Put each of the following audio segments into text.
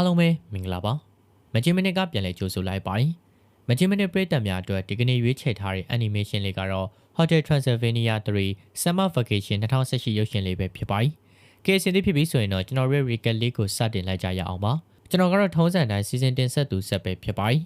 အားလုံးပဲမင်္ဂလာပါမဂျင်မနစ်ကပြန်လည်ကြိုဆိုလိုက်ပါတယ်မဂျင်မနစ်ပရိသတ်များအတွက်ဒီကနေ့ရွေးချယ်ထားတဲ့ animation လေးကတော့ Hotel Transylvania 3 Summer Vacation 2018ရုပ်ရှင်လေးပဲဖြစ်ပါတယ်ကဲအစဉ်သစ်ဖြစ်ပြီဆိုရင်တော့ကျွန်တော်ရဲ့ recap လေးကိုစတင်လိုက်ကြရအောင်ပါကျွန်တော်ကတော့ထုံးစံတိုင်း season တင်ဆက်သူဆက်ပဲဖြစ်ပါတယ်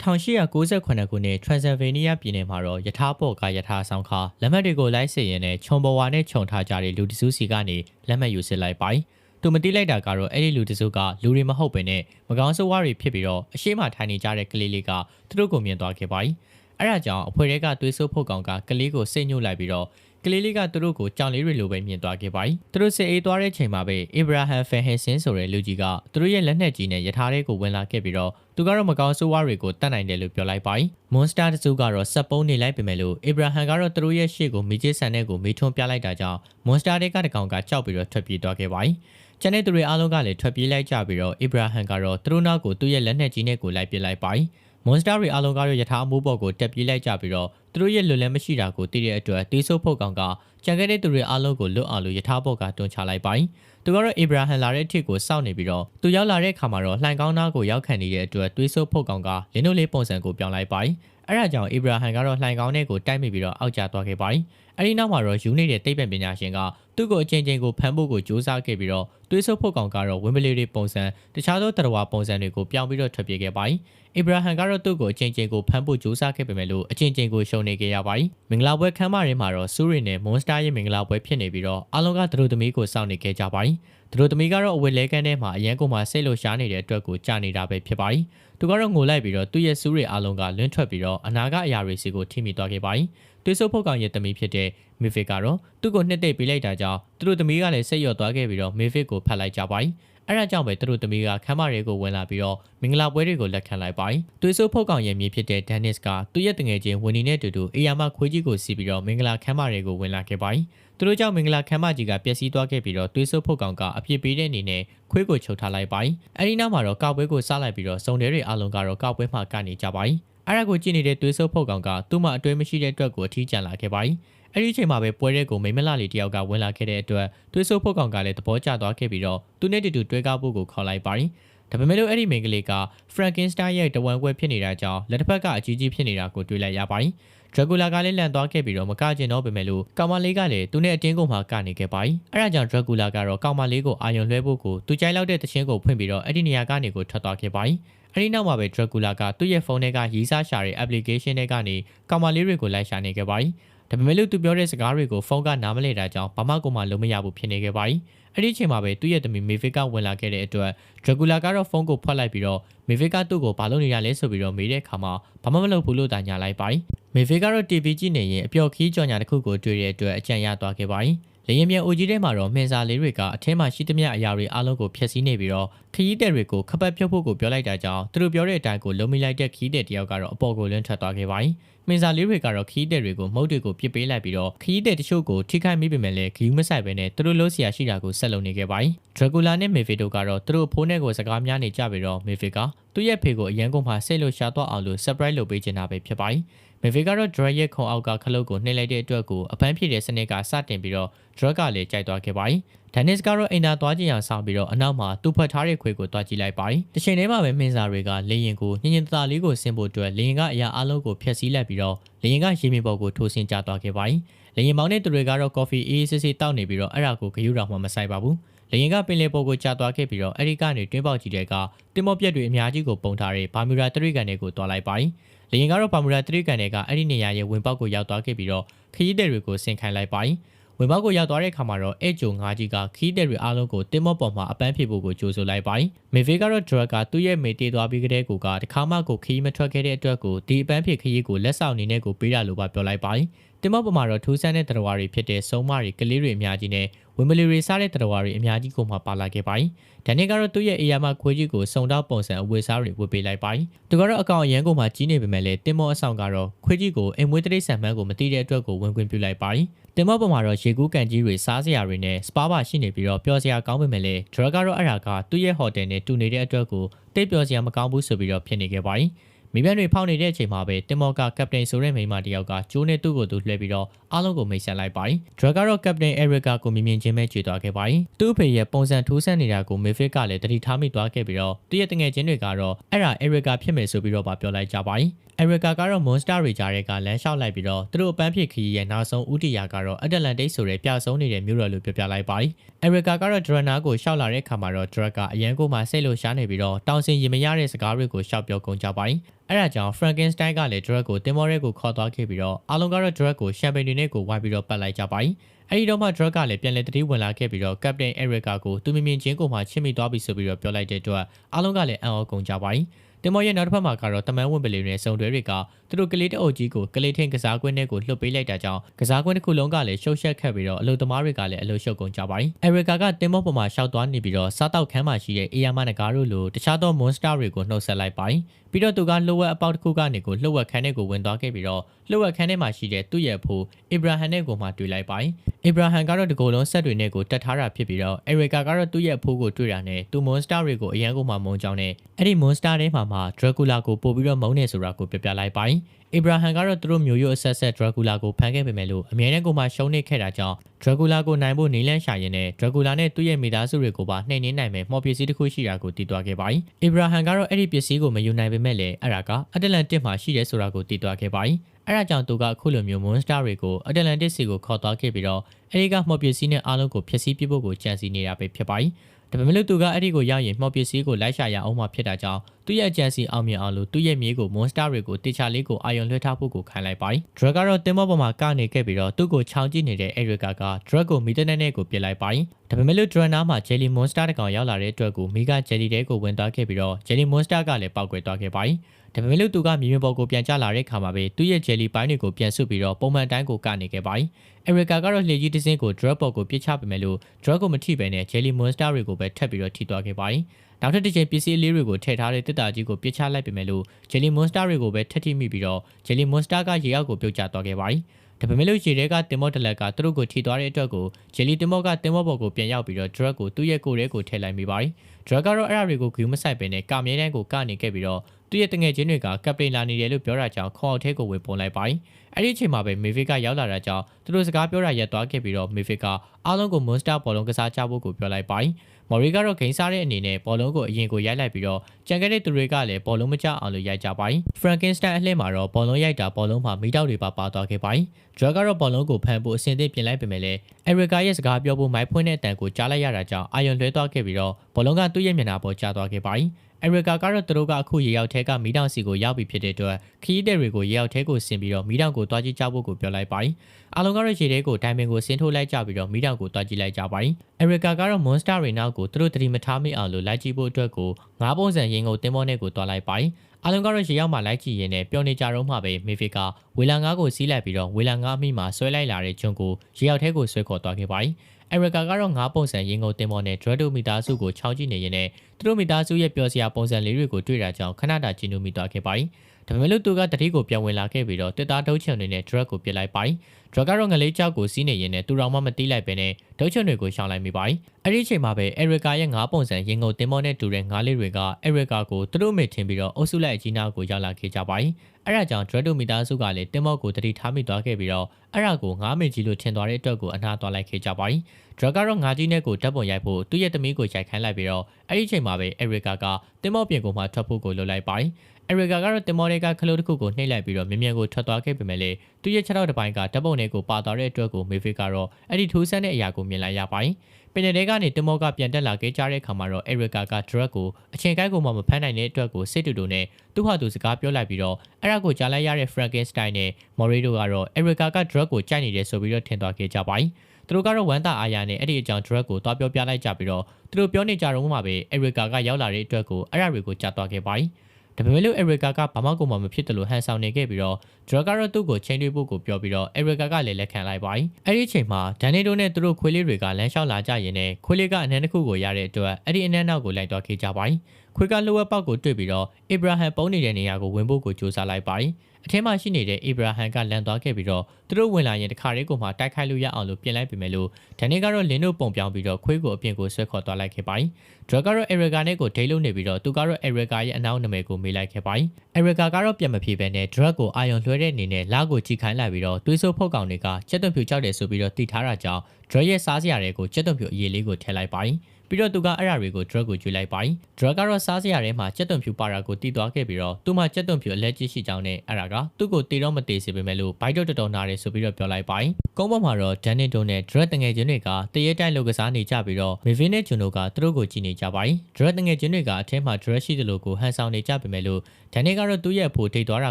1898ခုနှစ် Transylvania ပြည်နယ်မှာတော့ယထာပေါ်ကယထာဆောင်ခါလက်မှတ်တွေကိုလိုက်စေရင်နဲ့ခြုံပေါ်ဝါနဲ့ခြုံထားကြတဲ့လူတစုစီကနေလက်မှတ်ယူစစ်လိုက်ပါတယ်။သူမတိလိုက်တာကတော့အဲ့ဒီလူတစုကလူတွေမဟုတ်ဘဲနဲ့မကောင်းဆိုးဝါးတွေဖြစ်ပြီးတော့အရှိမထိုင်နေကြတဲ့ကလေးလေးကသူတို့ကိုမြင်သွားခဲ့ပါတယ်။အဲ့ဒါကြောင့်အဖွဲတွေကသွေးဆိုးဖို့ကောင်ကကလေးကိုစိတ်ညှို့လိုက်ပြီးတော့ ကလေးလေးကသူတို့ကိုကြောင်လေးတွေလိုပဲမြင်သွားခဲ့ပါတယ်။သူတို့စစ်အေးသွားတဲ့ချိန်မှာပဲအီဗရာဟမ်ဖန်ဟက်ဆင်ဆိုတဲ့လူကြီးကသူတို့ရဲ့လက်နက်ကြီးနဲ့ယထာတွေကိုဝင်လာခဲ့ပြီးတော့သူကတော့မကောင်းဆိုးဝါးတွေကိုတတ်နိုင်တယ်လို့ပြောလိုက်ပါတယ်။မွန်စတာတစုကတော့စက်ပုံးနေလိုက်ပေမဲ့လို့အီဗရာဟမ်ကတော့သူတို့ရဲ့ရှေ့ကိုမိချစ်ဆန်တဲ့ကိုမိထွန်းပြလိုက်တာကြောင့်မွန်စတာတွေကတကောင်ကကြောက်ပြီးတော့ထွက်ပြေးသွားခဲ့ပါတယ်။ကျန်တဲ့သူတွေအားလုံးကလည်းထွက်ပြေးလိုက်ကြပြီးတော့အီဗရာဟမ်ကတော့သူတို့နောက်ကိုသူ့ရဲ့လက်နက်ကြီးနဲ့ကိုလိုက်ပစ်လိုက်ပါတယ်။ မွန်စတာတွေအားလုံးကတော့ယထာအမိုးပေါ်ကိုတက်ပြေးလိုက်ကြပြီးတော့သူတို့ရဲ့လွတ်လပ်မရှိတာကိုသိတဲ့အတွက်တေးဆိုးဖို့ကောင်ကကြံခဲ့တဲ့သူတွေအားလုံးကိုလွတ်အောင်လို့ယထာပေါ်ကတွန်းချလိုက်ပါတယ်။သူကတော့အေဗရာဟန်လာတဲ့အထစ်ကိုစောင့်နေပြီးတော့သူရောက်လာတဲ့အခါမှာတော့လှိုင်ကောင်းသားကိုရောက်ခံနေတဲ့အတွက်တွေးဆိုးဖို့ကောင်ကလင်းတို့လေးပုံစံကိုပြောင်းလိုက်ပါတယ်။အဲဒါကြောင့်အေဗရာဟန်ကတော့လှိုင်ကောင်းတဲ့ကိုတိုက်မိပြီးတော့အောက်ကျသွားခဲ့ပါတယ်။ အဲဒီနောက်မှာတော့ယူနေတဲ့တိတ်ပံပညာရှင်ကသူ့ကိုအချင်းချင်းကိုဖမ်းဖို့ကိုကြိုးစားခဲ့ပြီးတော့တွေးဆိုးဖို့ကောင်ကတော့ဝင်းပလေးတွေပုံစံတခြားသောတရဝါပုံစံတွေကိုပြောင်းပြီးတော့ထွက်ပြေးခဲ့ပါတယ်။အေဗရာဟန်ကတော့သူ့ကိုအချင်းချင်းကိုဖမ်းဖို့ကြိုးစားခဲ့ပေမဲ့လို့အချင်းချင်းကိုရှုံနေခဲ့ရပါတယ်။မင်္ဂလာပွဲခမ်းမထဲမှာတော့စူးရီနဲ့မွန်စတာရဲ့မင်္ဂလာပွဲဖြစ်နေပြီးတော့အားလုံးကသူတို့သမီးကိုစောင့်နေခဲ့ကြပါတယ်။သူတို့သမီးကတော့အဝတ်လဲကန်းထဲမှာအရန်ကိုမှစိတ်လို့ရှားနေတဲ့အတွက်ကိုကြာနေတာပဲဖြစ်ပါတယ်။ သူကတော့ငိုလိုက်ပြီးတော့သူ့ရဲ့စူးရီအားလုံးကလွန်းထွက်ပြီးတော့အနာကအရာတွေစီကိုထိမိသွားခဲ့ပါတယ်။တွေးဆိုးဖို့ကောင်ရဲ့သမီးဖြစ်တဲ့မီဖစ်ကတော့သူ့ကိုနှစ်သိပ်ပေးလိုက်တာကြောင့်သူတို့သမီးကလည်းစိတ်ရော့သွားခဲ့ပြီးတော့မီဖစ်ကိုဖတ်လိုက်ကြပါတယ်။အဲဒါကြောင့်ပဲသူတို့သမီးကခမ်းမတွေကိုဝင်လာပြီးတော့မင်္ဂလာပွဲတွေကိုလက်ခံလိုက်ပါတယ်။သွေးဆိုးဖုတ်ကောင်ရဲ့မြေဖြစ်တဲ့ဒန်နစ်ကသူ့ရဲ့တငယ်ချင်းဝင်းနီနဲ့အတူတူအေယာမခွေးကြီးကိုစီးပြီးတော့မင်္ဂလာခမ်းမတွေကိုဝင်လာခဲ့ပါတယ်။ သူတို့ကြောင့်မင်္ဂလာခမ်းမကြီးကပျက်စီးသွားခဲ့ပြီးတော့သွေးဆိုးဖုတ်ကောင်ကအပြစ်ပေးတဲ့အနေနဲ့ခွေးကိုချုပ်ထားလိုက်ပါတယ်။အဲဒီနောက်မှာတော့ကောက်ပွဲကိုစားလိုက်ပြီးတော့စုံတဲတွေအလုံးကတော့ကောက်ပွဲမှာကနေကြပါတယ်။အဲ့ဒါကိုကြည့်နေတဲ့သွေးဆိုးဖုတ်ကောင်ကသူ့မှာအတွဲမရှိတဲ့အတွက်ကိုအထီးကျန်လာခဲ့ပါတယ်။အဲ့ဒီအချိန်မှာပဲပွဲတဲ့ကိုမိမလာလီတယောက်ကဝင်လာခဲ့တဲ့အတွက်သွေးဆိုးဖုတ်ကောင်ကလည်းသဘောကျသွားခဲ့ပြီးတော့သူနဲ့တူတူတွဲကားဖို့ကိုခေါ်လိုက်ပါတယ်။ဒါပေမဲ့လို့အဲ့ဒီမိန်းကလေးက Frankenstein ရဲ့တဝမ်းကွဲဖြစ်နေတာကြောင့်လက်တစ်ဖက်ကအကြီးကြီးဖြစ်နေတာကိုတွေ့လိုက်ရပါတယ်။ Dracula ကလည်းလန့်သွားခဲ့ပြီးတော့မကကျင်တော့ပေမဲ့လို့ကောင်မလေးကလည်းသူနဲ့အတင်းကုန်မှကနေခဲ့ပါတယ်။အဲ့ဒါကြောင့် Dracula ကတော့ကောင်မလေးကိုအာရုံလွှဲဖို့ကိုသူကြိုက်လောက်တဲ့တခြင်းကိုဖွင့်ပြီးတော့အဲ့ဒီနေရာကနေကိုထွက်သွားခဲ့ပါတယ်။အဲဒီနောက်မှာပဲ Dracula ကသူ့ရဲ့ဖုန်းထဲကရေးစားရှာတဲ့ application တွေကနေကောင်မလေးတွေကိုလိုက်ရှာနေခဲ့ပါတယ်။ဒါပေမဲ့လို့သူပြောတဲ့စကားတွေကိုဖုန်းကနားမလည်တာကြောင့်ဘာမှကိုမှလုံးမရဘူးဖြစ်နေခဲ့ပါတယ်။အဲ့ဒီအချိန်မှာပဲသူ့ရဲ့သမီးမေဗစ်ကဝင်လာခဲ့တဲ့အတွက် Dracula ကတော့ဖုန်းကိုဖွက်လိုက်ပြီးတော့မေဗစ်ကသူ့ကိုဘာလုပ်နေရလဲဆိုပြီးတော့မေးတဲ့အခါမှာဘာမှမလုပ်ဘူးလို့တာညာလိုက်ပါတယ်။ မေဗစ်ကတော့ TV ကြည့်နေရင်အပျော်ခီးကြော်ညာတစ်ခုကိုတွေ့တဲ့အတွက်အကြံရသွားခဲ့ပါတယ်။လေရင်မြန်အိုကြီးထဲမှာတော့မှင်စာလေးတွေကအထင်းမှာရှိသမျှအရာတွေအားလုံးကိုဖျက်ဆီးနေပြီးတော့ခရီးတဲ့တွေကိုခပတ်ဖြုတ်ဖို့ကိုပြောလိုက်တာကြောင့်သူတို့ပြောတဲ့အတိုင်းကိုလုံးမိလိုက်တဲ့ခရီးတဲ့တယောက်ကတော့အပေါ်ကိုလွန်းထွက်သွားခဲ့ပါတယ်။မှင်စာလေးတွေကတော့ခရီးတဲ့တွေကိုမုတ်တွေကိုပြစ်ပေးလိုက်ပြီးတော့ခရီးတဲ့တချို့ကိုထိခိုက်မိပေမဲ့လည်းဂီးမဆိုင်ပဲနဲ့သူတို့လို့ဆရာရှိတာကိုဆက်လုပ်နေခဲ့ပါတယ်။ Dracula နဲ့ Mephit တို့ကတော့သူတို့အဖိုးနဲ့ကိုစကားများနေကြပြီးတော့ Mephit ကသူ့ရဲ့ဖေကိုအရန်ကုန်မှာစိတ်လို့ရှာသွားအောင်လို့ surprise လုပ်ပေးချင်တာပဲဖြစ်ပါတယ်။ မေဗီကတော့ drug ရဲ့ခုံအောက်ကခလုတ်ကိုနှိမ့်လိုက်တဲ့အတွက်ကိုအပန်းဖြည့်တဲ့စနစ်ကစတင်ပြီးတော့ drug ကလည်းကြိုက်သွားခဲ့ပါတယ်။ဒန်နစ်ကတော့အိမ်သာသွားကြည့်အောင်ဆောင်ပြီးတော့အနောက်မှာသူ့ဖက်ထားတဲ့ခွေကိုသွားကြည့်လိုက်ပါတယ်။တစ်ချိန်တည်းမှာပဲမင်းစာတွေကလေရင်ကိုညင်ညင်တတာလေးကိုဆင်းဖို့အတွက်လေရင်ကအရာအလုံးကိုဖျက်ဆီးလိုက်ပြီးတော့လေရင်ကရေမြေပေါ်ကိုထိုးဆင်းကျသွားခဲ့ပါတယ်။လေရင်မောင်းတဲ့သူတွေကတော့ coffee အေးစစ်စစ်တောက်နေပြီးတော့အဲ့ဒါကိုဂရုတော်မှမဆိုင်ပါဘူး။လေရင်ကပင်လယ်ပေါ်ကိုကျသွားခဲ့ပြီးတော့အဲ့ဒီကနေတွင်းပေါက်ကြီးတဲ့ကတင်မော့ပြက်တွေအများကြီးကိုပုံထားတဲ့ဘာမြူရာတရိကန်တွေကိုတွားလိုက်ပါတယ်။ လေရင်ကတော့ဘာမြူရာတရိကန်တွေကအဲ့ဒီနေရာရဲ့ဝင်ပေါက်ကိုရောက်သွားခဲ့ပြီးတော့ခရီးသည်တွေကိုဆင်ခိုင်းလိုက်ပါတယ်။ဝင်ပေါက်ကိုရောက်သွားတဲ့အခါမှာတော့အဲ့ဂျုံငါးကြီးကခီးတဲ့တွေအားလုံးကိုတင်မော့ပေါ်မှာအပန်းဖြေဖို့ကိုကြိုးဆိုလိုက်ပါတယ်။မေဗေကတော့ဒရက်ကသူ့ရဲ့မေတေးသွားပြီးကတဲ့ကိုကတခါမှကိုခီးမထွက်ခဲ့တဲ့အတွက်ကိုဒီအပန်းဖြေခီးကိုလက်ဆောင်အနေနဲ့ကိုပေးရလို့ပါပြောလိုက်ပါတယ်။တင်မော့ပေါ်မှာတော့ထူးဆန်းတဲ့တရဝါတွေဖြစ်တဲ့စုံမတွေကလေးတွေအများကြီးနဲ့ ဝဝင်မလီရီစားတဲ့တတော်ဝါတွေအများကြီးကိုမှပါလာခဲ့ပါတယ်။ဒါနဲ့ကတော့သူ့ရဲ့အေယာမခွေးကြီးကိုစုံတော့ပုံစံအဝတ်စားတွေဝတ်ပေးလိုက်ပါတယ်။သူကတော့အကောင်အရန်ကိုမှကြီးနေပေမဲ့လည်းတင်မောအဆောင်ကတော့ခွေးကြီးကိုအိမ်မွေးတရိတ်ဆန်မှန်းကိုမတိတဲ့အတွက်ကိုဝင်ခွင့်ပြုလိုက်ပါတယ်။တင်မောပေါ်မှာတော့ရေကူးကန်ကြီးတွေစားစရာတွေနဲ့စပါဘာရှိနေပြီးတော့ပျော်စရာကောင်းပေမဲ့လည်းဒရကတော့အဲ့ဒါကသူ့ရဲ့ဟိုတယ်နဲ့တူနေတဲ့အတွက်ကိုတိတ်ပျော်စရာမကောင်းဘူးဆိုပြီးတော့ဖြစ်နေခဲ့ပါတယ်။ မိဘတွေဖောက်နေတဲ့အချိန်မှာပဲတင်မော့ကကပတိန်ဆိုတဲ့မိန်းမတယောက်ကကျိုးနဲ့သူ့ကိုသူလှည့်ပြီးတော့အားလုံးကိုမိတ်ဆက်လိုက်ပါတယ်။ဒရကတော့ကပတိန်အဲရစ်ကာကိုမြင်မြင်ချင်းပဲကြွေသွားခဲ့ပါတယ်။သူ့အဖေရဲ့ပုံစံထိုးဆန်းနေတာကိုမေဖစ်ကလည်းတတိထားမိသွားခဲ့ပြီးတော့သူ့ရဲ့တငယ်ချင်းတွေကတော့အဲ့ဒါအဲရစ်ကာဖြစ်မယ်ဆိုပြီးတော့ပါပြောလိုက်ကြပါတယ်။အဲရစ်ကာကတော့ Monster တွေကြားထဲကလမ်းလျှောက်လိုက်ပြီးတော့သူတို့အပန်းဖြစ်ခရီးရဲ့နောက်ဆုံးဥတီယာကတော့ Atlantic ဆိုတဲ့ပြဆုံးနေတဲ့မြို့တော်လို့ပြောပြလိုက်ပါတယ်။အဲရစ်ကာကတော့ Drana ကိုရှောက်လာတဲ့ခါမှာတော့ Drake ကအရန်ကိုမှစိတ်လို့ရှားနေပြီးတော့တောင်စင်ရင်မရတဲ့စကားတွေကိုရှောက်ပြောကုန်ကြပါတယ်။ အဲဒါကြောင့် Frankenstein ကလည်း Drake ကိုတင်မော်ရဲကိုခေါ်သွားခဲ့ပြီးတော့အားလုံးကတော့ Drake ကိုရှမ်ပိန်တွေနဲ့ကိုဝိုင်းပြီးတော့ပတ်လိုက်ကြပါတယ်။အဲဒီတော့မှ Drake ကလည်းပြန်လည်တတိဝင်လာခဲ့ပြီးတော့ Captain Erica ကိုသူမြင်မြင်ချင်းကိုမှချစ်မိသွားပြီဆိုပြီးတော့ပြောလိုက်တဲ့အတွက်အားလုံးကလည်းအံ့ဩကုန်ကြပါတယ်။တင်မော်ရဲ့နောက်တစ်ဖက်မှာကတော့တမန်ဝင်ပလီနဲ့စုံတွဲတွေက သူတို့ကလေးတအုပ်ကြီးကိုကလေးထင်းကစားကွင်းထဲကိုလှုပ်ပေးလိုက်တာကြောင့်ကစားကွင်းတစ်ခုလုံးကလည်းရှုပ်ရှက်ခတ်ပြီးတော့အလုသမားတွေကလည်းအလုရှုပ်ကုန်ကြပါတယ်။အရီကာကတင်မော်ပေါ်မှာရှောက်သွားနေပြီးတော့စားတောက်ခန်းမှာရှိတဲ့အေယာမနဂါတို့လိုတခြားသောမွန်စတာတွေကိုနှုတ်ဆက်လိုက်ပါတယ်။ပြီးတော့သူကလှုပ်ဝက်အပေါက်တစ်ခုကနေကိုလှုပ်ဝက်ခန်းထဲကိုဝင်သွားခဲ့ပြီးတော့လှုပ်ဝက်ခန်းထဲမှာရှိတဲ့သူ့ရဲ့ဖိုးအီဗရာဟန်နဲ့ကိုမှတွေ့လိုက်ပါတယ်။အီဗရာဟန်ကတော့တကိုယ်လုံးဆက်တွေနဲ့ကိုတက်ထားတာဖြစ်ပြီးတော့အရီကာကတော့သူ့ရဲ့ဖိုးကိုတွေ့တာနဲ့သူမွန်စတာတွေကိုအရန်ကိုမှမုန်းကြောင်းနဲ့အဲ့ဒီမွန်စတာထဲမှာမှဒရကူလာကိုပို့ပြီးတော့မုန်းနေဆိုတာကိုပြပြလိုက်ပါတယ်။ အီဗရာဟန်ကတော့သူတို့မျိုးရိုးအဆက်ဆက်ဒရဂူလာကိုဖမ်းခဲ့ပေမဲ့လို့အမြဲတမ်းကိုမှရှုံးနေခဲ့တာကြောင့်ဒရဂူလာကိုနိုင်ဖို့နေလန်းရှာရင်းနဲ့ဒရဂူလာနဲ့သူ့ရဲ့မိသားစုတွေကိုပါနှိမ်နင်းနိုင်မယ်မော်ပစ္စည်းတစ်ခုရှိတာကိုတည်သွားခဲ့ပါတယ်။အီဗရာဟန်ကတော့အဲ့ဒီပစ္စည်းကိုမယူနိုင်ပေမဲ့လည်းအဲ့ဒါကအတလန်တစ်မှာရှိတယ်ဆိုတာကိုတည်သွားခဲ့ပါတယ်။အဲ့ဒါကြောင့်သူကအခုလိုမျိုးမွန်စတာတွေကိုအတလန်တစ်စီကိုခေါ်သွားခဲ့ပြီးတော့အဲဒီကမော်ပစ္စည်းနဲ့အားလုံးကိုဖျက်ဆီးပြဖို့ကိုကြံစည်နေတာပဲဖြစ်ပါတယ်။ ဒါပေမဲ့လို့သူကအဲ့ဒီကိုရောက်ရင်မှော်ပစ္စည်းကိုလိုက်ရှာရအောင်မှဖြစ်တာကြောင့်သူ့ရဲ့ကြံစီအောင်မြင်အောင်လို့သူ့ရဲ့မြေးကို monster တွေကိုတေချာလေးကိုအာယုံလွှဲထားဖို့ကိုခံလိုက်ပါတယ်။ drug ကတော့တင်မောပေါ်မှာကနေခဲ့ပြီးတော့သူ့ကိုချောင်းကြည့်နေတဲ့ Erica က drug ကိုမီတနဲ့နဲ့ကိုပြစ်လိုက်ပါတယ်။ ဒါပေမဲ့လို့ drug နားမှာ jelly monster တကောင်ရောက်လာတဲ့အတွက်ကိုမိက jelly တဲကိုဝင်သွားခဲ့ပြီးတော့ jelly monster ကလည်းပောက်ကွယ်သွားခဲ့ပါတယ်။ဒါပေမဲ့လို့သူကမြေမြပေါ်ကိုပြန်ကျလာတဲ့ခါမှာပဲသူ့ရဲ့ jelly ပိုင်းတွေကိုပြန်ဆုပ်ပြီးတော့ပုံမှန်တိုင်းကိုကနေခဲ့ပါတယ်။ Erica ကတော့လှေကြီးတစ်စင်းကို drug ပေါ်ကိုပြစ်ချပေမဲ့လို့ drug ကိုမထိပဲနဲ့ jelly monster တွေကိုပဲထပ်ပြီးတော့ထိသွားခဲ့ပါတယ်။နောက်ထပ်တစ်ချိန်ပစ္စည်းလေးတွေကိုထည့်ထားတဲ့တစ်တာကြီးကိုပြစ်ချလိုက်ပေမဲ့လို့ jelly monster တွေကိုပဲထပ်ထိမိပြီးတော့ jelly monster ကရေအောက်ကိုပြုတ်ကျသွားခဲ့ပါတယ်။ ဒါပေမဲ့လို့ရေထဲကတင်မော့တလက်ကသူတို့ကိုထိသွားတဲ့အတွက်ကိုဂျယ်လီတင်မော့ကတင်မော့ပေါ်ကိုပြန်ရောက်ပြီးတော့ drug ကိုသူ့ရဲ့ကိုယ်ထဲကိုထည့်လိုက်မိပါတယ်။ drug ကတော့အဲ့အရာတွေကိုဂူးမဆိုင်ပင်နဲ့ကာမြဲတမ်းကိုကနေခဲ့ပြီးတော့သူ့ရဲ့တငယ်ချင်းတွေကကပတိန်လာနေတယ်လို့ပြောတာကြောင့်ခေါအောင်ထဲကိုဝင်ပုံလိုက်ပါတယ်။အဲ့ဒီအချိန်မှာပဲမေဗစ်ကရောက်လာတာကြောင့်သူတို့စကားပြောတာရပ်သွားခဲ့ပြီးတော့မေဗစ်ကအားလုံးကို monster ဘောလုံးကစားကြဖို့ကိုပြောလိုက်ပါတယ်။ မော်ရီကတော့ဂိမ်းစားတဲ့အနေနဲ့ဘောလုံးကိုအရင်ကိုရိုက်လိုက်ပြီးတော့ကြံခဲ့တဲ့သူတွေကလည်းဘောလုံးမကျအောင်လို့ရိုက်ကြပါတယ်။ Frankenstein အလှည့်မှာတော့ဘောလုံးရိုက်တာဘောလုံးမှာမိတောက်တွေပါပါသွားခဲ့ပါတယ်။ Drag ကတော့ဘောလုံးကိုဖမ်းဖို့အဆင်သင့်ပြင်လိုက်ပေမဲ့လည်း Erica ရဲ့စကားပြောဖို့မိုက်ဖွင့်တဲ့အတန်ကိုကြားလိုက်ရတာကြောင့်အာယုံလွှဲသွားခဲ့ပြီးတော့ဘောလုံးကသူ့ရဲ့မျက်နှာပေါ်ကျသွားခဲ့ပါတယ်။ အရီကာကတော့သူတို့ကအခုရေရောက်ထဲကမီးတောင်စီကိုရောက်ပြီဖြစ်တဲ့အတွက်ခီးတဲ့တွေကိုရေရောက်ထဲကိုဆင်ပြီးတော့မီးတောင်ကိုတွားကြည့်ကြဖို့ကိုပြောလိုက်ပါတယ်။အားလုံးကတော့ရေထဲကိုဒိုင်မင်ကိုဆင်းထိုးလိုက်ကြပြီးတော့မီးတောင်ကိုတွားကြည့်လိုက်ကြပါတယ်။အရီကာကတော့ Monster တွေနောက်ကိုသူတို့တတိမထားမိအောင်လို့လိုက်ကြည့်ဖို့အတွက်ကိုငါးပုံစံရင်ကိုတင်မောနဲ့ကိုတွားလိုက်ပါတယ်။အားလုံးကတော့ရေရောက်မှလိုက်ကြည့်ရင်းနဲ့ပျော်နေကြတော့မှပဲမေဖစ်ကဝေလာငါးကိုစီးလိုက်ပြီးတော့ဝေလာငါးမိမှာဆွဲလိုက်လာတဲ့ဂျွန်ကိုရေရောက်ထဲကိုဆွဲခေါ်သွားခဲ့ပါတယ်။ အရီကာကတော့ငါးပုံစံရင်ကုန်တင်ပေါ်နဲ့ဒရဒိုမီတာစုကိုချောင်းကြည့်နေရင်နဲ့သူတို့မီတာစုရဲ့ပျော်စရာပုံစံလေးတွေကိုတွေ့တာကြောင့်ခဏတာကျင်းလို့မိသွားခဲ့ပါတယ်။ ဒါပေမဲ့လို့သူကတတိကိုပြန်ဝင်လာခဲ့ပြီးတော့တစ်သားတုံးချွန်တွေနဲ့ဒရက်ကိုပြစ်လိုက်ပါတယ်။ဒရက်ကတော့ငလေးကြောက်ကိုစီးနေရင်နဲ့သူတော်မှမတီးလိုက်ပဲနဲ့ဒုတ်ချွန်တွေကိုရှောင်လိုက်မိပါတယ်။အဲ့ဒီအချိန်မှာပဲအရီကာရဲ့ငါးပုံစံရင်ကုန်တင်ပေါ်နဲ့တူတဲ့ငါးလေးတွေကအရီကာကိုသူတို့မိထင်ပြီးတော့အုပ်စုလိုက်အကြီးနာကိုရောက်လာခဲ့ကြပါတယ်။အဲ့ဒါကြောင့်ဒရက်တို့မီတာစုကလည်းတင်မော့ကိုတတိထားမိသွားခဲ့ပြီးတော့အဲ့ဒါကိုငါးမိကြီးလို့ထင်သွားတဲ့အတွက်ကိုအနာသွားလိုက်ခဲ့ကြပါတယ်။ဒရက်ကတော့ငါကြီးနဲ့ကိုတပ်ပုံရိုက်ဖို့သူ့ရဲ့သမီးကိုရိုက်ခိုင်းလိုက်ပြီးတော့အဲ့ဒီချိန်မှာပဲအရီကာကတင်မော့ပြင်ကိုမှထွက်ဖို့ကိုလှုပ်လိုက်ပါတယ် အရီကာကတော့တင်မော်တွေကခလုတ်တစ်ခုကိုနှိပ်လိုက်ပြီးတော့မြ мян ကိုထွက်သွားခဲ့ပေမဲ့လေသူ့ရဲ့ခြေထောက်တစ်ပိုင်းကဓာတ်ပုံတွေကိုပါသွားတဲ့အတွက်ကိုမေဖစ်ကတော့အဲ့ဒီထိုးဆန်းတဲ့အရာကိုမြင်လိုက်ရပါတယ်ပင်နယ်ကနေတင်မောကပြန်တက်လာခဲ့ကြတဲ့အခါမှာတော့အရီကာကဒရက်ကိုအချိန်ကိုက်ကိုမှမဖမ်းနိုင်တဲ့အတွက်ကိုစစ်တူတူနဲ့သူ့ဟာသူစကားပြောလိုက်ပြီးတော့အဲ့ဒါကိုကြားလိုက်ရတဲ့ Frankenstein နဲ့ Morito ကတော့အရီကာကဒရက်ကိုကြိုက်နေတယ်ဆိုပြီးတော့ထင်သွားခဲ့ကြပါတယ်သူတို့ကတော့ဝမ်းသာအားရနဲ့အဲ့ဒီအကြောင်း drug ကိုတွားပြောပြလိုက်ကြပြီးတော့သူတို့ပြောနေကြတော့မှပဲ Erica ကရောက်လာတဲ့အတွက်ကိုအဲ့ဒါတွေကိုကြားသွားခဲ့ပါတယ် ဒါပေမဲ့လို့ Erica ကဘာမှကိုမှမဖြစ်တယ်လို့ဟန်ဆောင်နေခဲ့ပြီးတော့ Drug ကတော့သူ့ကိုချိန်တွေးဖို့ကိုပြောပြီးတော့ Erica ကလည်းလက်ခံလိုက်ပါပြီ။အဲ့ဒီအချိန်မှာ Danilo နဲ့သူတို့ခွေးလေးတွေကလမ်းလျှောက်လာကြရင်လည်းခွေးလေးကအနံတစ်ခုကိုရတဲ့အတွက်အဲ့ဒီအနံနောက်ကိုလိုက်သွားခဲ့ကြပါပြီ။ခွေးကလှုပ်ဝက်ပေါက်ကိုတွေ့ပြီးတော့ Abraham ပုံနေတဲ့နေရာကိုဝင်ဖို့ကိုကြိုးစားလိုက်ပါပြီ။ အထက်မှာရှိနေတဲ့အေဗရာဟန်ကလန်သွားခဲ့ပြီးတော့သူတို့ဝင်လာရင်တခါလေးကိုမှတိုက်ခိုက်လို့ရအောင်လို့ပြင်လိုက်ပေမဲ့လို့ဒန်နီကတော့လင်းတို့ပုံပြောင်းပြီးတော့ခွေးကိုအပြင်ကိုဆွဲခေါ်သွားလိုက်ခဲ့ပါတယ်။ဒရက်ကတော့အေရကာနဲ့ကိုဒိတ်လုပ်နေပြီးတော့သူကတော့အေရကာရဲ့အနောက်နာမည်ကိုမေးလိုက်ခဲ့ပါတယ်။အေရကာကတော့ပြန်မဖြေဘဲနဲ့ဒရက်ကိုအာယုံလွှဲတဲ့အနေနဲ့လာကိုကြိခိုင်းလိုက်ပြီးတော့သွေးဆိုးဖုတ်ကောင်တွေကချက်သွန်ဖြူချောက်တယ်ဆိုပြီးတော့တိထားတာကြောင့်ဒရက်ရဲ့စားစရာတွေကိုချက်သွန်ဖြူအရေးလေးကိုထည့်လိုက်ပါတယ်။ ပြီးတော့သူကအဲ့ဒါတွေကို drug ကိုကျွေးလိုက်ပါတယ် drug ကတော့စားစရာထဲမှာကြက်သွန်ဖြူပါတာကိုတီးသွားခဲ့ပြီးတော့သူမှကြက်သွန်ဖြူအလက်ကြီးရှိကြောင်းနဲ့အဲ့ဒါကသူ့ကိုတေတော့မတေစေပေမဲ့လို့ဘိုက်တော့တော်တော်နာတယ်ဆိုပြီးတော့ပြောလိုက်ပါတယ်ကုန်းပေါ်မှာတော့ Danny Don နဲ့ drug တငယ်ချင်းတွေကတရဲတိုက်လောက်ကစားနေကြပြီးတော့ Mavin နဲ့ Juno ကသူတို့ကိုကြည့်နေကြပါတယ် drug တငယ်ချင်းတွေကအထက်မှာ drug ရှိတယ်လို့ကိုဟန်ဆောင်နေကြပေမဲ့လို့ Danny ကတော့သူ့ရဲ့အဖိုထိတ်သွားတာ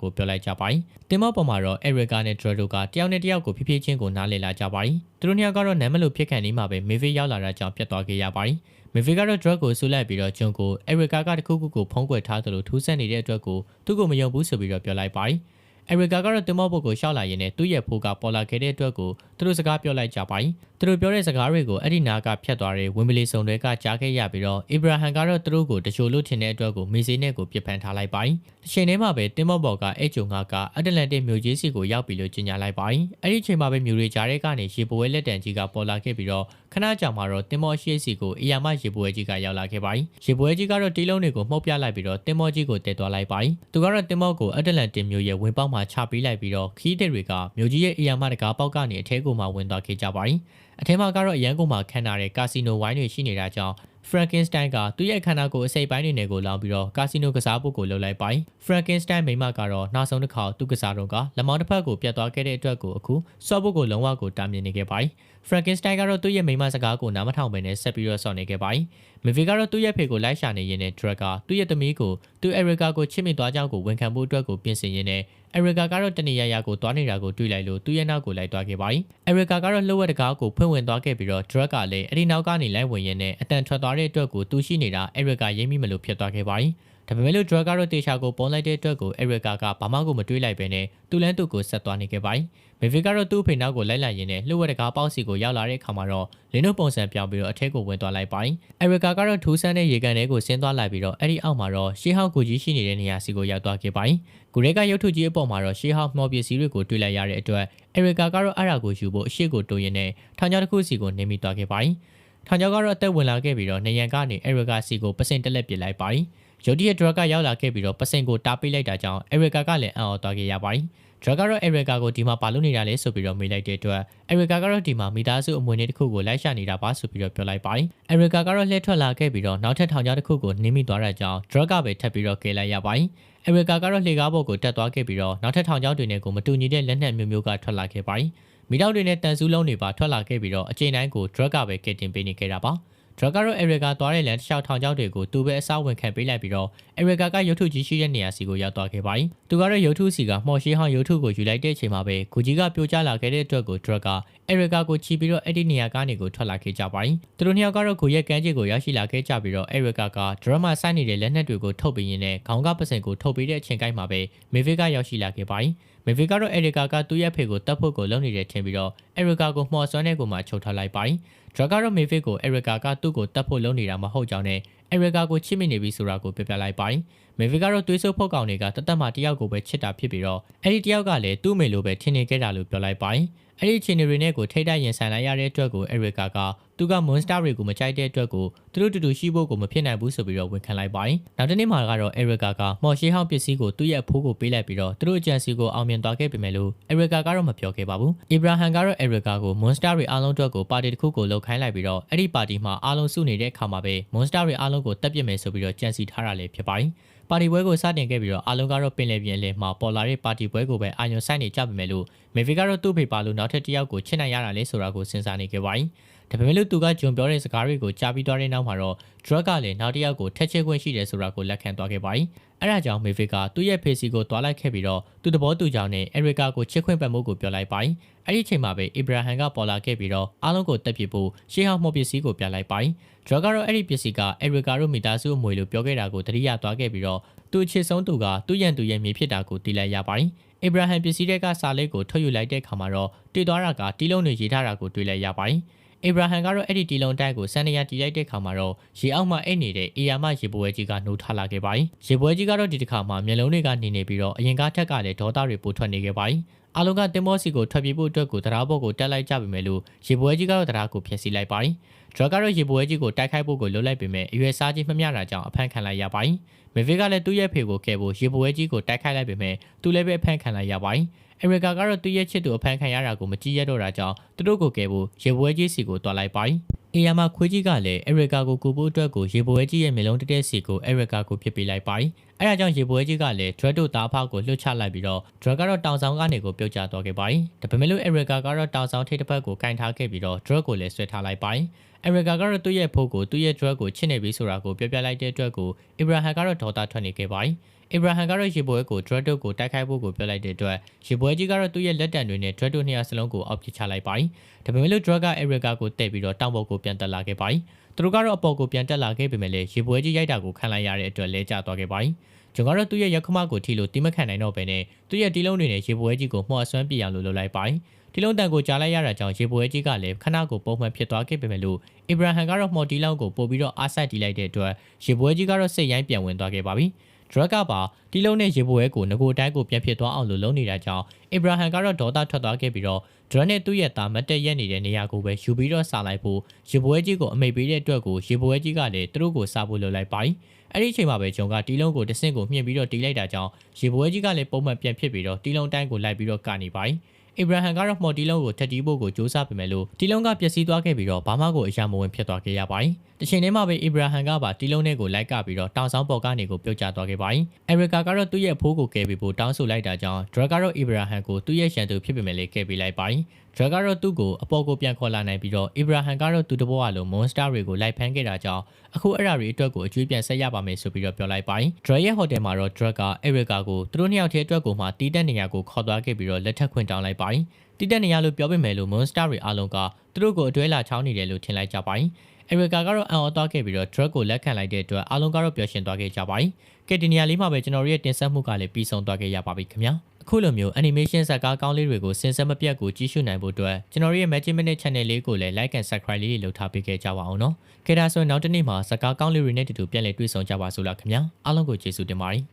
ကိုပြောလိုက်ကြပါတယ်တင်မောပေါ်မှာတော့ Erica နဲ့ drug တို့ကတယောက်နဲ့တယောက်ကိုဖြည်းဖြည်းချင်းကိုနားလည်လာကြပါတယ်သူတို့နှစ်ယောက်ကတော့နမ်းမလို့ဖြစ်ခံနေမှာပဲ Mavin ရောက်လာတာကြောင့်ပြတ်သွားခဲ့ရပါတယ် မေဗီကတော့ drug ကိုဆူလိုက်ပြီးတော့ဂျွန်ကိုအရီကာကတခုခုကိုဖုံးကွယ်ထားသလိုထူးဆန်းနေတဲ့အတွက်ကိုသူ့ကိုမယုံဘူးဆိုပြီးတော့ပြောလိုက်ပါတယ်။အရီကာကတော့တင်မော့ဘုတ်ကိုရှောက်လာရင်းနဲ့သူ့ရဲ့ဖိုးကပေါ်လာခဲ့တဲ့အတွက်ကိုသူတို့စကားပြောလိုက်ကြပါတယ်။သူတို့ပြောတဲ့စကားတွေကိုအဲ့ဒီနာကဖြတ်သွားတဲ့ဝင်းပလီစုံတွေကကြားခဲ့ရပြီးတော့အီဘရာဟန်ကတော့သူတို့ကိုတချို့လို့ထင်တဲ့အတွက်ကိုမေဆေးနဲ့ကိုပြစ်ဖန်ထားလိုက်ပါတယ်။တစ်ချိန်တည်းမှာပဲတင်မော့ဘော်ကအဲ့ဂျုံကကအတ္တလန်တစ်မြို့ကြီးစီကိုရောက်ပြီလို့ကြေညာလိုက်ပါတယ်။အဲ့ဒီချိန်မှာပဲမြို့တွေကြားထဲကနေရေပွဲလက်တံကြီးကပေါ်လာခဲ့ပြီးတော့ ခဏကြာမှာတော့တင်မောရှိစီကိုအီယာမရေပွဲကြီးကရောက်လာခဲ့ပါပြီရေပွဲကြီးကတော့တီးလုံးတွေကိုမှုတ်ပြလိုက်ပြီးတော့တင်မောကြီးကိုတည်သွားလိုက်ပါပြီသူကတော့တင်မောကိုအတ္တလန်တင်မျိုးရဲ့ဝင်ပေါက်မှာချပေးလိုက်ပြီးတော့ခီးတဲ့တွေကမြို့ကြီးရဲ့အီယာမတကာပေါက်ကနေအထဲကိုမှဝင်သွားခဲ့ကြပါပြီအထဲမှာကတော့အရန်ကိုမှခံထားတဲ့ကာစီနိုဝိုင်းတွေရှိနေတာကြောင့် Frankenstein ကသူ့ရဲ့ခန္ဓာကိုယ်အစိပ်ပိုင်းတွေနဲ့ကိုလောင်ပြီးတော့ကာစီနိုကစားဖို့ကိုလှုပ်လိုက်ပိုင်း Frankenstein မိမကတော့နောက်ဆုံးတစ်ခါသူ့ကစားတော့ကလက်မောင်းတစ်ဖက်ကိုပြတ်သွားခဲ့တဲ့အတွက်ကိုအခုဆော့ဖို့ကိုလုံးဝကိုတားမြင်နေခဲ့ပိုင်း Frankenstein ကတော့သူ့ရဲ့မိမစကားကိုနားမထောင်ဘဲနဲ့ဆက်ပြီးတော့ဆော်နေခဲ့ပိုင်မီဗီကတော့သူ့ရဲ့ဖေကိုလိုက်ရှာနေရင်းနဲ့ Drag ကသူ့ရဲ့သမီးကိုသူ့ Erica ကိုချစ်မိသွားကြောင်းကိုဝန်ခံဖို့အတွက်ကိုပြင်ဆင်ရင်းနဲ့ Erica ကတော့တနေရရကိုသွားနေတာကိုတွေ့လိုက်လို့သူ့ရဲ့နောက်ကိုလိုက်သွားခဲ့ပါ යි Erica ကတော့လှုပ်ဝက်တကားကိုဖွင့်ဝင်သွားခဲ့ပြီးတော့ Drag ကလည်းအဲ့ဒီနောက်ကနေလိုက်ဝင်ရင်းနဲ့အတန်ထွက်သွားတဲ့အတွက်ကိုသူရှိနေတာ Erica ရိမ့်မိမလို့ဖြစ်သွားခဲ့ပါ යි ဒါပေမဲ့လို့ drug ကတော့တေချာကိုပုံလိုက်တဲ့အတွက်ကို Erica ကဘာမှကိုမတွေးလိုက်ပဲနဲ့သူ့လန်းသူ့ကိုဆက်သွားနေခဲ့ပါတယ်။ Mavic ကတော့သူ့အဖေနောက်ကိုလိုက်လာရင်းနဲ့လှုပ်ဝက်တကားပေါက်စီကိုရောက်လာတဲ့အခါမှာတော့လင်းတို့ပုံစံပြောင်းပြီးတော့အထက်ကိုဝင်သွားလိုက်ပါတယ်။ Erica ကတော့ထူးဆန်းတဲ့ရေကန်ထဲကိုဆင်းသွားလိုက်ပြီးတော့အဲ့ဒီအောက်မှာတော့ရှေးဟောက်ကိုကြီးရှိနေတဲ့နေရာစီကိုရောက်သွားခဲ့ပါတယ်။ဂူရဲကရုပ်ထုကြီးအပေါ်မှာတော့ရှေးဟောက်မော်ပစ္စည်းတွေကိုတွေ့လိုက်ရတဲ့အတွက် Erica ကတော့အဲ့ဒါကိုယူဖို့အရှိကိုတိုးရင်းနဲ့ထောင်ချောက်တစ်ခုစီကိုနေမိသွားခဲ့ပါတယ်။ထောင်ချောက်ကတော့အသက်ဝင်လာခဲ့ပြီးတော့နေရန်ကနေ Erica စီကိုပစင်တက်လက်ပစ်လိုက်ပါတယ်။ ရုတ်တရက် drug ကရောက်လာခဲ့ပြီးတော့ပစိန်ကိုတားပေးလိုက်တာကြောင့် Erica ကလည်းအံ့ဩသွားခဲ့ရပါတယ်။ drug ကတော့ Erica ကိုဒီမှာပါလို့နေတာလဲဆိုပြီးတော့မေးလိုက်တဲ့အတွက် Erica ကတော့ဒီမှာမိသားစုအမွေအနှစ်တစ်ခုကိုလိုက်ရှာနေတာပါဆိုပြီးတော့ပြောလိုက်ပါတယ်။ Erica ကတော့လှည့်ထွက်လာခဲ့ပြီးတော့နောက်ထပ်ထောင်ချတစ်ခုကိုနင်းမိသွားတာကြောင့် drug ကပဲထပ်ပြီးတော့ကယ်လိုက်ရပါတယ်။ Erica ကတော့လှေကားပေါ်ကိုတက်သွားခဲ့ပြီးတော့နောက်ထပ်ထောင်ချတွေနဲ့ကိုမတူညီတဲ့လက်နက်မျိုးမျိုးကထွက်လာခဲ့ပါတယ်။မိသားစုတွေနဲ့တန်ဆူးလုံးတွေပါထွက်လာခဲ့ပြီးတော့အချိန်တိုင်းကို drug ကပဲကယ်တင်ပေးနေခဲ့တာပါ။ ဒရဂါရောအရီကာသွားတဲ့လမ်းတခြားထောင်ချောက်တွေကိုသူပဲအစားဝင်ခံပေးလိုက်ပြီးတော့အရီကာကရုပ်ထုကြီးရှိတဲ့နေရာစီကိုရောက်သွားခဲ့ပါတယ်။သူကတော့ရုပ်ထုစီကမော်ရှီဟောင်းရုပ်ထုကိုယူလိုက်တဲ့အချိန်မှာပဲဂူကြီးကပြိုကျလာခဲ့တဲ့အတွက်ကိုဒရဂါအရီကာကိုချီပြီးတော့အဲ့ဒီနေရာကနေကိုထွက်လာခဲ့ကြပါတယ်။သူတို့နှစ်ယောက်ကတော့ဂူရဲ့ကမ်းခြေကိုရောက်ရှိလာခဲ့ကြပြီးတော့အရီကာကဒရမာဆိုင်နေတဲ့လက်နက်တွေကိုထုတ်ပေးရင်းနဲ့ခေါင်းကပစင်ကိုထုတ်ပေးတဲ့အချိန်ကိုက်မှာပဲမေဖေကရောက်ရှိလာခဲ့ပါတယ်။ မေဖေကတော့အရီကာကသူ့ရဲ့ဖေကိုတတ်ဖို့ကိုလုပ်နေတယ်ထင်ပြီးတော့အရီကာကိုမှော်ဆွမ်းတဲ့ကိုမှချုပ်ထားလိုက်ပါတယ်ဒရကတော့မေဖေကိုအရီကာကသူ့ကိုတတ်ဖို့လုပ်နေတာမဟုတ်ကြောင်းနဲ့အရီကာကိုချစ်မိနေပြီဆိုတာကိုပြပြလိုက်ပါတယ်မေဖေကတော့သွေးဆုပ်ဖို့ကောင်တွေကတတ်မှတယောက်ကိုပဲချစ်တာဖြစ်ပြီးတော့အဲ့ဒီတယောက်ကလည်းသူ့မေလိုပဲထင်နေခဲ့တာလို့ပြောလိုက်ပါတယ်အဲ့ဒီအခြေအနေတွေနဲ့ကိုထိတိုက်ရင်ဆိုင်လိုက်ရတဲ့အတွက်ကိုအရီကာက သူက monster တွေကိုမကြိုက်တဲ့အတွက်ကိုသူတို့တူတူရှိဖို့ကိုမဖြစ်နိုင်ဘူးဆိုပြီးတော့ဝန်ခံလိုက်ပါတယ်။နောက်တနေ့မှာကတော့ Erica ကမော်ရှေးဟောင်းပစ္စည်းကိုသူ့ရဲ့အဖိုးကိုပေးလိုက်ပြီးတော့သူတို့အကြံစီကိုအောင်မြင်သွားခဲ့ပေမဲ့လို့ Erica ကတော့မပြောခဲ့ပါဘူး။ Abraham ကတော့ Erica ကို monster တွေအားလုံးအတွက်ကိုပါတီတစ်ခုကိုလှုပ်ခိုင်းလိုက်ပြီးတော့အဲ့ဒီပါတီမှာအားလုံးစုနေတဲ့အခါမှာပဲ monster တွေအားလုံးကိုတပ်ပစ်မယ်ဆိုပြီးတော့ကြံစီထားတာလည်းဖြစ်ပါတယ်။ပါတီပွဲကိုစတင်ခဲ့ပြီးတော့အားလုံးကတော့ပင်လယ်ပြင်လယ်မှာပေါ်လာတဲ့ပါတီပွဲကိုပဲအာရုံစိုက်နေကြပေမဲ့လို့မေဖီကတော့သူ့ဖေပါလို့နောက်ထပ်တစ်ယောက်ကိုချစ်နိုင်ရတာလဲဆိုတာကိုစဉ်းစားနေခဲ့ပါတယ်။ ဒါပေမဲ့လို့သူကဂျွန်ပြောတဲ့စကားတွေကိုကြားပြီးသွားတဲ့နောက်မှာတော့ drug ကလည်းနောက်တစ်ယောက်ကိုထက်ချက်ခွင့်ရှိတယ်ဆိုတာကိုလက်ခံသွားခဲ့ပါတယ်။အဲဒါကြောင့် Mavic ကသူ့ရဲ့ face ကိုတွားလိုက်ခဲ့ပြီးတော့သူ့သဘောတူကြောင်းနဲ့ Erica ကိုချစ်ခွင့်ပတ်မှုကိုပြောလိုက်ပါတယ်။အဲဒီအချိန်မှာပဲ Abraham ကပေါ်လာခဲ့ပြီးတော့အားလုံးကိုတက်ပြစ်ဖို့ရှေးဟောင်းမှုပစ္စည်းကိုပြလိုက်ပါတယ်။ drug ကတော့အဲဒီပစ္စည်းက Erica တို့မိသားစုအမွေလို့ပြောခဲ့တာကိုသတိရသွားခဲ့ပြီးတော့သူ့ချစ်ဆုံးသူကသူ့ရန်သူရဲ့မြေဖြစ်တာကိုသိလိုက်ရပါတယ်။အဗရာဟံပစ္စည်းတွေကစာလေးကိုထုတ်ယူလိုက်တဲ့အခါမှာတော့တွေ့သွားတာကတီးလုံးတွေရေးထားတာကိုတွေ့လိုက်ရပါတယ်။ အိဗရာဟမ်ကတော့အဲ့ဒီတီလုံးတိုက်ကိုစန္ဒယာတီလိုက်တဲ့အခါမှာတော့ရေအောက်မှာအိတ်နေတဲ့အေယာမရေပွဲကြီးကနှိုးထားလာခဲ့ပါတယ်။ရေပွဲကြီးကတော့ဒီတစ်ခါမှာမျက်လုံးတွေကနေနေပြီးတော့အရင်ကထက်ကလည်းဒေါသတွေပိုထွက်နေခဲ့ပါတယ်။အလုံးကတင်မောစီကိုထွက်ပြေးဖို့အတွက်ကိုတရားဘော့ကိုတက်လိုက်ကြပြီမဲ့လို့ရေပွဲကြီးကတော့တရားကိုဖျက်ဆီးလိုက်ပါတယ်။ဒရကတော့ရေပွဲကြီးကိုတိုက်ခိုက်ဖို့ကိုလွတ်လိုက်ပေမဲ့အရွယ်စားကြီးမမျှတာကြောင့်အဖမ်းခံလိုက်ရပါတယ်။မေဗီကလည်းသူ့ရဲ့ဖေကိုကဲဖို့ရေပွဲကြီးကိုတိုက်ခိုက်လိုက်ပေမဲ့သူလည်းပဲအဖမ်းခံလိုက်ရပါတယ်။ အမေရိကကတော့သူ့ရဲ့ချစ်သူအဖမ်းခံရတာကိုမကြည့်ရတော့တာကြောင့်သူတို့ကိုကဲဖို့ရေပွဲကြီးစီကိုတွားလိုက်ပါတယ်။အေယာမခွေးကြီးကလည်းအမေရိကကိုကူဖို့အတွက်ကိုရေပွဲကြီးရဲ့မျက်လုံးတတဲ့စီကိုအမေရိကကိုဖြစ်ပေးလိုက်ပါတယ်။အဲဒါကြောင့်ရေပွဲကြီးကလည်း Dread တို့သားဖကိုလွှတ်ချလိုက်ပြီးတော့ Dread ကတော့တောင်ဆောင်ကနေကိုပြုတ်ကျသွားခဲ့ပါတယ်။ဒါပေမဲ့လို့ Erica ကတော့တောင်ဆောင်ထိပ်တစ်ဖက်ကိုကင်ထားခဲ့ပြီးတော့ Dread ကိုလည်းဆွဲထားလိုက်ပါတယ်။ Erica ကတော့သူ့ရဲ့ဖိုးကိုသူ့ရဲ့ Dread ကိုချစ်နေပြီဆိုတာကိုပြောပြလိုက်တဲ့အတွက်ကို Abraham ကတော့ဒေါသထွက်နေခဲ့ပါတယ်။ Abraham ကတော့ရေပွဲကို Dread တို့ကိုတိုက်ခိုက်ဖို့ကိုပြောလိုက်တဲ့အတွက်ရေပွဲကြီးကတော့သူ့ရဲ့လက်တံတွေနဲ့ Dread တို့နှစ်ယောက်စလုံးကိုအောက်ပစ်ချလိုက်ပါတယ်။ဒါပေမဲ့လို့ Dread က Erica ကိုတဲ့ပြီးတော့တောင်ပေါ်ကိုပြန်တက်လာခဲ့ပါတယ်။သူတို့ကတော့အပေါ်ကိုပြန်တက်လာခဲ့ပေမဲ့လည်းရေပွဲကြီးရိုက်တာကိုခံလိုက်ရတဲ့အတွက်လဲကျသွားခဲ့ပါတယ်။ကျွန်တော်တို့သူ့ရဲ့ရက်ခမကိုထိလို့တိမခံနိုင်တော့ပဲနဲ့သူ့ရဲ့တီးလုံးတွေနဲ့ရေပွဲကြီးကိုမှော်အစွမ်းပြအောင်လို့လုပ်လိုက်ပါတယ်။တီလုံးတန်ကိုကြားလိုက်ရတာကြောင့်ရေပွဲကြီးကလည်းခဏကိုပုံမှန်ဖြစ်သွားခဲ့ပေမဲ့လို့အီဗရာဟမ်ကတော့မော်တီလောင်းကိုပို့ပြီးတော့အားစိုက်တီးလိုက်တဲ့အတွက်ရေပွဲကြီးကတော့စိတ်ရိုင်းပြန်ဝင်သွားခဲ့ပါပြီ။ ဒရက်ကပါတီလုံးနဲ့ရေပွဲကိုငကိုတိုင်းကိုပြန်ဖြစ်သွားအောင်လို့လုပ်နေတာကြောင့်အီဗရာဟမ်ကတော့ဒေါသထွက်သွားခဲ့ပြီးတော့ဒရက်နဲ့သူ့ရဲ့သားမတ်တက်ရက်နေတဲ့နေရာကိုပဲယူပြီးတော့စားလိုက်ဖို့ရေပွဲကြီးကိုအမိတ်ပေးတဲ့အတွက်ကိုရေပွဲကြီးကလည်းသူတို့ကိုစားဖို့လုပ်လိုက်ပါတယ်။အဲ့ဒီအချိန်မှာပဲဂျုံကတီလုံးကိုတဆင့်ကိုမြှင့်ပြီးတော့တီးလိုက်တာကြောင့်ရေပွဲကြီးကလည်းပုံမှန်ပြန်ဖြစ်ပြီးတော့တီလုံးတိုင်းကိုလိုက်ပြီးတော့ကနေပါတယ်။ အီဗရာဟမ်ကတော့မော်တီလုံးကိုထက်တီးဖို့ကိုစူးစမ်းပေမဲ့လို့တီလုံးကပျက်စီးသွားခဲ့ပြီးတော့ဘာမှကိုအရာမဝင်ဖြစ်သွားခဲ့ရပါတယ်။တစ်ချိန်တည်းမှာပဲအီဗရာဟမ်ကပါတီလုံးနဲ့ကိုလိုက်ကပြီးတော့တောင်ဆောင်ပေါ်ကနေကိုပြုတ်ကျသွားခဲ့ပါတယ်။အရီကာကတော့သူ့ရဲ့ဖိုးကိုကဲပြီးဖို့တောင်းဆိုလိုက်တာကြောင့်ဒရကတော့အီဗရာဟမ်ကိုသူ့ရဲ့ရန်သူဖြစ်ပေမဲ့လည်းကဲပြီးလိုက်ပါတယ်။ဒရကတော့သူ့ကိုအပေါ်ကိုပြန်ခေါ်လာနိုင်ပြီးတော့အီဗရာဟမ်ကတော့သူ့တဘောအလိုမွန်စတာတွေကိုလိုက်ဖမ်းခဲ့တာကြောင့်အခုအဲ့ဒါတွေအတွက်ကိုအကျွေးပြန်ဆက်ရပါမယ်ဆိုပြီးတော့ပြောလိုက်ပါတယ်။ဒရရဲ့ဟိုတယ်မှာတော့ဒရကအရီကာကိုသူတို့နှစ်ယောက်တည်းအတွက်ကိုမှတီးတက်နေရကိုခေါ်သွားခဲ့ပြီးတော့လက်ထပ်ခွင့်တောင်းလိုက်ပါတယ်။တိတက်နေရလို့ပြောပေမဲ့လို့ Monster တွေအားလုံးကသူတို့ကိုအတွဲလာချောင်းနေတယ်လို့ထင်လိုက်ကြပါတယ်။ Erica ကတော့အံ့ဩသွားခဲ့ပြီးတော့ drug ကိုလက်ခံလိုက်တဲ့အတွက်အားလုံးကတော့ပျော်ရွှင်သွားခဲ့ကြပါတယ်။ကဲဒီနေရာလေးမှာပဲကျွန်တော်တို့ရဲ့တင်ဆက်မှုကလည်းပြီးဆုံးသွားခဲ့ရပါပြီခင်ဗျာ။ အခုလိုမျိုး animation ဇာတ်ကားကောင်းလေးတွေကိုစင်စက်မပြတ်ကိုကြည့်ရှုနိုင်ဖို့အတွက်ကျွန်တော်တို့ရဲ့ Magic Minute Channel လေးကိုလည်း like and subscribe လေးတွေလုပ်ထားပေးခဲ့ကြပါအောင်နော်။ခေဒါဆိုရင်နောက်တစ်နေ့မှာဇာတ်ကားကောင်းလေးတွေနဲ့တူတူပြန်လည်တွေ့ဆုံကြပါစို့လားခင်ဗျာ။အားလုံးကိုကျေးဇူးတင်ပါတယ်။